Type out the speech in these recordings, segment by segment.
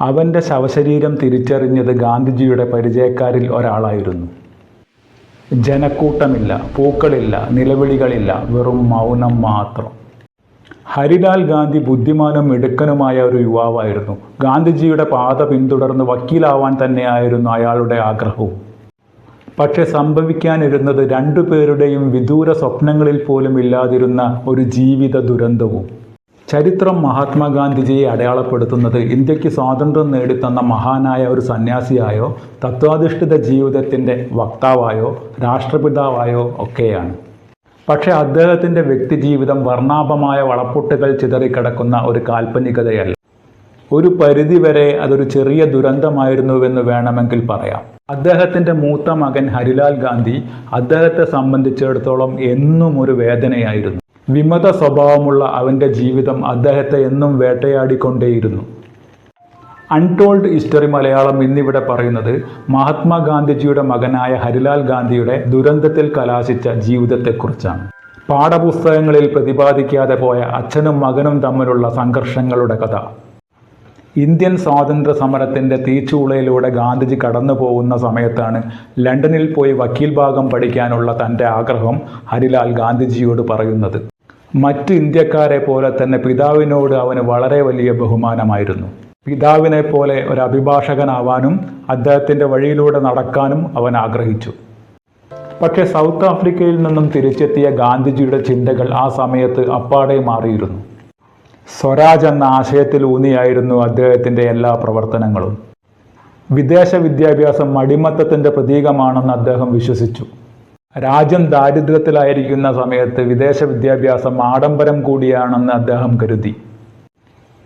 അവന്റെ ശവശരീരം തിരിച്ചറിഞ്ഞത് ഗാന്ധിജിയുടെ പരിചയക്കാരിൽ ഒരാളായിരുന്നു. ജനക്കൂട്ടമില്ല പൂക്കളില്ല നിലവിളികളില്ല വെറും മൗനം മാത്രം. ഹരിലാൽ ഗാന്ധി ബുദ്ധിമാനും മിടുക്കനുമായ ഒരു യുവാവായിരുന്നു. ഗാന്ധിജിയുടെ പാത പിന്തുടർന്ന് വക്കീലാവാൻ തന്നെയായിരുന്നു അയാളുടെ ആഗ്രഹവും. പക്ഷെ സംഭവിക്കാനിരുന്നത് രണ്ടുപേരുടെയും വിദൂര സ്വപ്നങ്ങളിൽ പോലും ഇല്ലാതിരുന്ന ഒരു ജീവിത ദുരന്തവും. ചരിത്രം മഹാത്മാഗാന്ധിജിയെ അടയാളപ്പെടുത്തുന്നത് ഇന്ത്യയ്ക്ക് സ്വാതന്ത്ര്യം നേടിത്തന്ന മഹാനായ ഒരു സന്യാസിയായോ തത്വാധിഷ്ഠിത ജീവിതത്തിന്റെ വക്താവായോ രാഷ്ട്രപിതാവായോ ഒക്കെയാണ്. പക്ഷേ അദ്ദേഹത്തിന്റെ വ്യക്തിജീവിതം വർണാഭമായ വളപ്പൊട്ടുകൾ ചിതറിക്കിടക്കുന്ന ഒരു കാൽപ്പനികതയല്ല. ഒരു പരിധിവരെ അതൊരു ചെറിയ ദുരന്തമായിരുന്നുവെന്ന് വേണമെങ്കിൽ പറയാം. അദ്ദേഹത്തിന്റെ മൂത്ത മകൻ ഹരിലാൽ ഗാന്ധി അദ്ദേഹത്തെ സംബന്ധിച്ചിടത്തോളം എന്നും ഒരു വേദനയായിരുന്നു. വിമത സ്വഭാവമുള്ള അവന്റെ ജീവിതം അദ്ദേഹത്തെ എന്നും വേട്ടയാടിക്കൊണ്ടേയിരുന്നു. അൺടോൾഡ് ഹിസ്റ്ററി മലയാളം എന്നിവിടെ പറയുന്നത് മഹാത്മാഗാന്ധിജിയുടെ മകനായ ഹരിലാൽ ഗാന്ധിയുടെ ദുരന്തത്തിൽ കലാശിച്ച ജീവിതത്തെക്കുറിച്ചാണ്. പാഠപുസ്തകങ്ങളിൽ പ്രതിപാദിക്കാതെ പോയ അച്ഛനും മകനും തമ്മിലുള്ള സംഘർഷങ്ങളുടെ കഥ. ഇന്ത്യൻ സ്വാതന്ത്ര്യ സമരത്തിന്റെ തീച്ചുളയിലൂടെ ഗാന്ധിജി കടന്നു പോകുന്ന സമയത്താണ് ലണ്ടനിൽ പോയി വക്കീൽ ഭാഗം പഠിക്കാനുള്ള തന്റെ ആഗ്രഹം ഹരിലാൽ ഗാന്ധിജിയോട് പറയുന്നത്. മറ്റ് ഇന്ത്യക്കാരെ പോലെ തന്നെ പിതാവിനോട് അവന് വളരെ വലിയ ബഹുമാനമായിരുന്നു. പിതാവിനെ പോലെ ഒരു അഭിഭാഷകനാവാനും അദ്ദേഹത്തിന്റെ വഴിയിലൂടെ നടക്കാനും അവൻ ആഗ്രഹിച്ചു. പക്ഷേ സൗത്ത് ആഫ്രിക്കയിൽ നിന്നും തിരിച്ചെത്തിയ ഗാന്ധിജിയുടെ ചിന്തകൾ ആ സമയത്ത് അപ്പാടെ മാറിയിരുന്നു. സ്വരാജ് എന്ന ആശയത്തിൽ ഊന്നിയായിരുന്നു അദ്ദേഹത്തിന്റെ എല്ലാ പ്രവർത്തനങ്ങളും. വിദേശ വിദ്യാഭ്യാസം അടിമത്തത്തിന്റെ പ്രതീകമാണെന്ന് അദ്ദേഹം വിശ്വസിച്ചു. രാജ്യം ദാരിദ്ര്യത്തിലായിരിക്കുന്ന സമയത്ത് വിദേശ വിദ്യാഭ്യാസം ആഡംബരം കൂടിയാണെന്ന് അദ്ദേഹം കരുതി.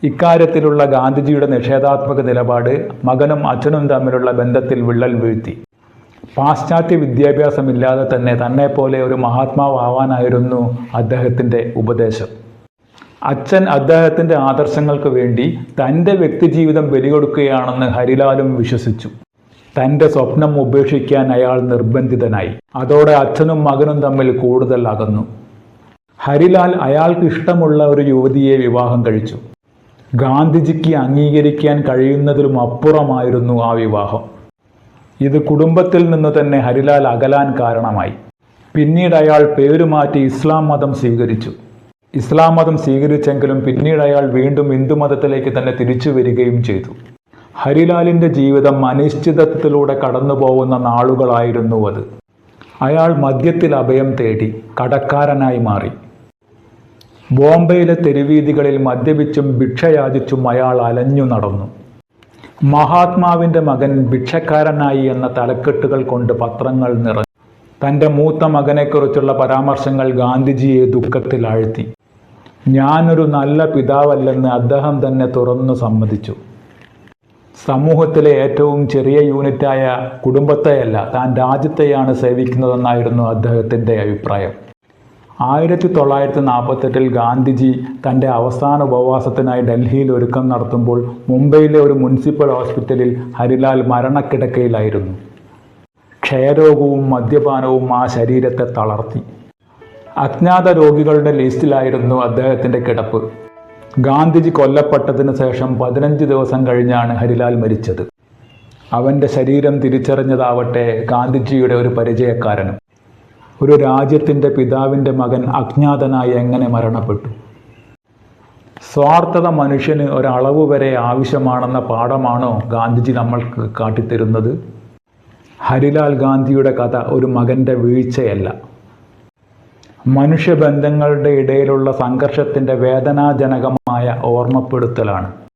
ഇക്കാര്യത്തിലുള്ള ഗാന്ധിജിയുടെ നിഷേധാത്മക നിലപാട് മകനും അച്ഛനും തമ്മിലുള്ള ബന്ധത്തിൽ വിള്ളൽ വീഴ്ത്തി. പാശ്ചാത്യ വിദ്യാഭ്യാസമില്ലാതെ തന്നെ തന്നെപ്പോലെ ഒരു മഹാത്മാവാനായിരുന്നു അദ്ദേഹത്തിന്റെ ഉപദേശം. അച്ഛൻ അദ്ദേഹത്തിന്റെ ആദർശങ്ങൾക്ക് വേണ്ടി തന്റെ വ്യക്തിജീവിതം ബലികൊടുക്കുകയാണെന്ന് ഹരിലാലും വിശ്വസിച്ചു. തന്റെ സ്വപ്നം ഉപേക്ഷിക്കാൻ അയാൾ നിർബന്ധിതനായി. അതോടെ അച്ഛനും മകനും തമ്മിൽ കൂടുതൽ അകന്നു. ഹരിലാൽ അയാൾക്ക് ഇഷ്ടമുള്ള ഒരു യുവതിയെ വിവാഹം കഴിച്ചു. ഗാന്ധിജിക്ക് അംഗീകരിക്കാൻ കഴിയുന്നതിലും അപ്പുറമായിരുന്നു ആ വിവാഹം. ഇത് കുടുംബത്തിൽ നിന്ന് തന്നെ ഹരിലാൽ അകലാൻ കാരണമായി. പിന്നീട് അയാൾ പേരുമാറ്റി ഇസ്ലാം മതം സ്വീകരിച്ചു. ഇസ്ലാം മതം സ്വീകരിച്ചെങ്കിലും പിന്നീട് അയാൾ വീണ്ടും ഹിന്ദുമതത്തിലേക്ക് തന്നെ തിരിച്ചു വരികയും ചെയ്തു. ഹരിലാലിന്റെ ജീവിതം അനിശ്ചിതത്വത്തിലൂടെ കടന്നു പോകുന്ന നാളുകളായിരുന്നു അത്. അയാൾ മദ്യത്തിൽ അഭയം തേടി കടക്കാരനായി മാറി. ബോംബെയിലെ തെരുവീതികളിൽ മദ്യപിച്ചും ഭിക്ഷയാചിച്ചും അയാൾ അലഞ്ഞു നടന്നു. മഹാത്മാവിന്റെ മകൻ ഭിക്ഷക്കാരനായി എന്ന തലക്കെട്ടുകൾ കൊണ്ട് പത്രങ്ങൾ നിറഞ്ഞു. തന്റെ മൂത്ത മകനെക്കുറിച്ചുള്ള പരാമർശങ്ങൾ ഗാന്ധിജിയെ ദുഃഖത്തിലാഴ്ത്തി. ഞാനൊരു നല്ല പിതാവല്ലെന്ന് അദ്ദേഹം തന്നെ തുറന്നു സമ്മതിച്ചു. സമൂഹത്തിലെ ഏറ്റവും ചെറിയ യൂണിറ്റായ കുടുംബത്തെയല്ല താൻ രാജ്യത്തെയാണ് സേവിക്കുന്നതെന്നായിരുന്നു അദ്ദേഹത്തിന്റെ അഭിപ്രായം. ആയിരത്തി തൊള്ളായിരത്തി നാൽപ്പത്തെട്ടിൽ ഗാന്ധിജി തന്റെ അവസാന ഉപവാസത്തിനായി ഡൽഹിയിൽ ഒരുക്കം നടത്തുമ്പോൾ മുംബൈയിലെ ഒരു മുനിസിപ്പൽ ഹോസ്പിറ്റലിൽ ഹരിലാൽ മരണക്കിടക്കയിലായിരുന്നു. ക്ഷയരോഗവും മദ്യപാനവും ആ ശരീരത്തെ തളർത്തി. അജ്ഞാത രോഗികളുടെ ലിസ്റ്റിലായിരുന്നു അദ്ദേഹത്തിന്റെ കിടപ്പ്. ഗാന്ധിജി കൊല്ലപ്പെട്ടതിന് ശേഷം പതിനഞ്ച് ദിവസം കഴിഞ്ഞാണ് ഹരിലാൽ മരിച്ചത്. അവന്റെ ശരീരം തിരിച്ചറിഞ്ഞതാവട്ടെ ഗാന്ധിജിയുടെ ഒരു പരിചയക്കാരനും. ഒരു രാജ്യത്തിന്റെ പിതാവിന്റെ മകൻ അജ്ഞാതനായി എങ്ങനെ മരണപ്പെട്ടു? സ്വാർത്ഥത മനുഷ്യന് ഒരളവ് വരെ ആവശ്യമാണെന്ന പാഠമാണോ ഗാന്ധിജി നമ്മൾക്ക് കാട്ടിത്തരുന്നത്? ഹരിലാൽ ഗാന്ധിയുടെ കഥ ഒരു മകന്റെ വീഴ്ചയല്ല. മനുഷ്യബന്ധങ്ങളുടെ ഇടയിലുള്ള സംഘർഷത്തിന്റെ വേദനാജനകമായ ഓർമ്മപ്പെടുത്തലാണ്.